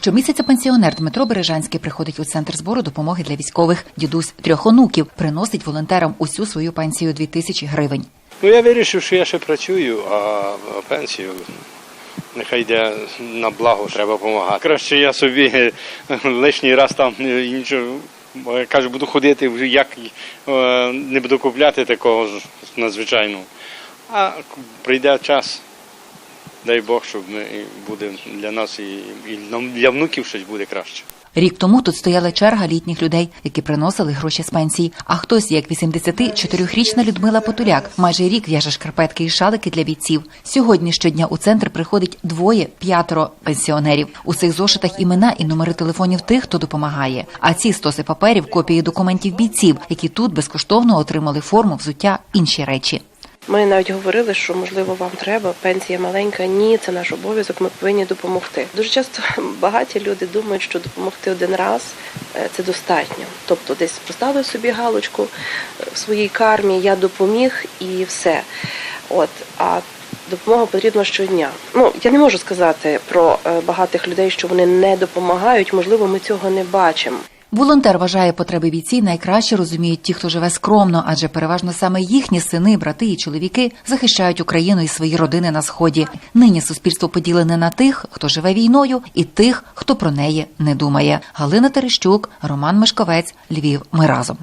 Щомісяця пенсіонер Дмитро Бережанський приходить у центр збору допомоги для військових. Дідусь трьох онуків приносить волонтерам усю свою пенсію 2 тисячі гривень. Ну я вирішив, що я ще працюю, а пенсію нехай йде на благо, треба допомагати. Краще я собі лишній раз там іншого. Я кажу, буду ходити, вже як е, не буду купляти такого надзвичайного. А прийде час, дай Бог, щоб ми буде для нас і, і для внуків щось буде краще. Рік тому тут стояла черга літніх людей, які приносили гроші з пенсії. А хтось, як 84-річна Людмила Потуляк, майже рік в'яже шкарпетки і шалики для бійців. Сьогодні щодня у центр приходить двоє, п'ятеро пенсіонерів. У цих зошитах імена і номери телефонів тих, хто допомагає. А ці стоси паперів копії документів бійців, які тут безкоштовно отримали форму, взуття, інші речі. Ми навіть говорили, що можливо вам треба пенсія маленька. Ні, це наш обов'язок. Ми повинні допомогти. Дуже часто багаті люди думають, що допомогти один раз е, це достатньо. Тобто, десь поставив собі галочку е, в своїй кармі, я допоміг і все. От а допомога потрібна щодня. Ну я не можу сказати про е, багатих людей, що вони не допомагають. Можливо, ми цього не бачимо. Волонтер вважає потреби бійців найкраще розуміють ті, хто живе скромно, адже переважно саме їхні сини, брати і чоловіки захищають Україну і свої родини на сході. Нині суспільство поділене на тих, хто живе війною, і тих, хто про неї не думає. Галина Терещук, Роман Мешковець, Львів. Ми разом.